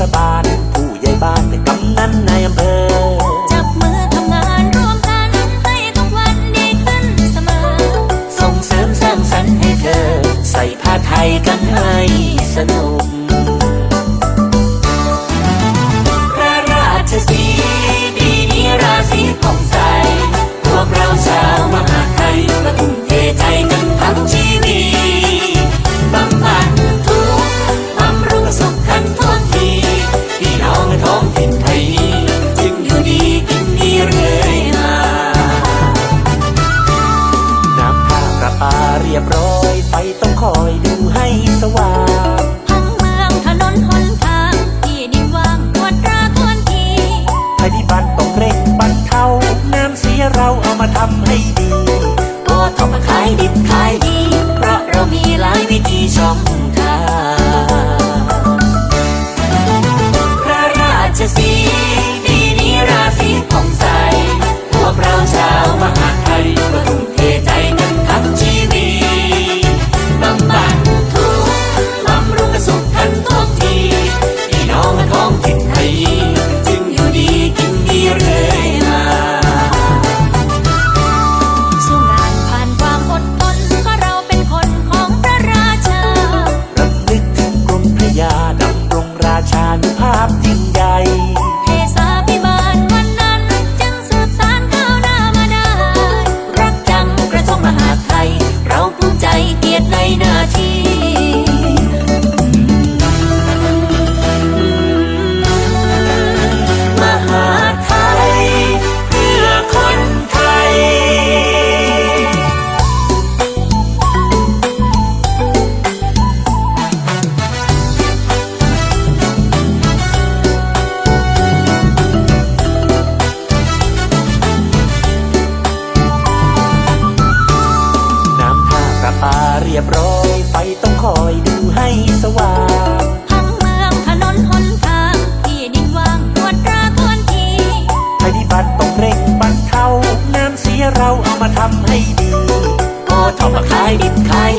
ศบาล ผู้ใหญ่บ้านเนกำนันในอำเภอ จับมือทำงานร่วมกันให้ทุกวันดีขึ้นเสมอ ส่งเสริมสร้างสรรค์ให้เธอ ใส่ผ้าไทยกันให้สนุก ดิบขายดี เพราะเรามีหลายวิธีช่งาดำรงราชานุภาพยิ่ง เรียบร้อย ไฟต้องคอยดูให้สว่างทั้งเมืองถนนหนทางที่ดินว่างปวดตราควรทีภัยพิบัติต้องเร่งบรรเทาน้ำเสียเราเอามาทำให้ดีก็ทำมาขายดินขาย